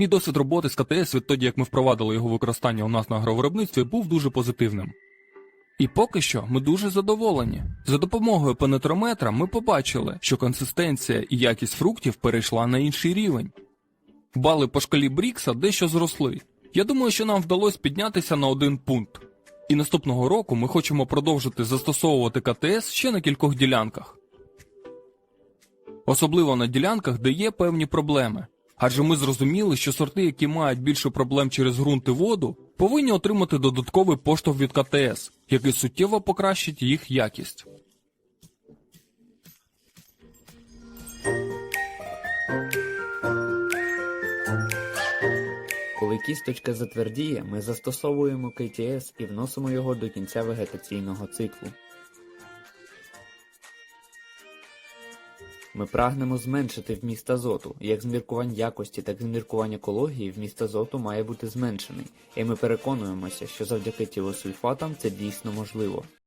Мій досвід роботи з КТС відтоді, як ми впровадили його використання у нас на агровиробництві, був дуже позитивним. І поки що ми дуже задоволені. За допомогою пенетрометра ми побачили, що консистенція і якість фруктів перейшла на інший рівень. Бали по шкалі Брікса дещо зросли. Я думаю, що нам вдалося піднятися на один пункт. І наступного року ми хочемо продовжити застосовувати КТС ще на кількох ділянках. Особливо на ділянках, де є певні проблеми. Адже ми зрозуміли, що сорти, які мають більше проблем через ґрунт і воду, повинні отримати додатковий поштовх від КТС, який суттєво покращить їх якість. Коли кісточка затвердіє, ми застосовуємо КТС і вносимо його до кінця вегетаційного циклу. Ми прагнемо зменшити вміст азоту. Як з міркувань якості, так і з міркувань екології вміст азоту має бути зменшений, і ми переконуємося, що завдяки тілосульфатам це дійсно можливо.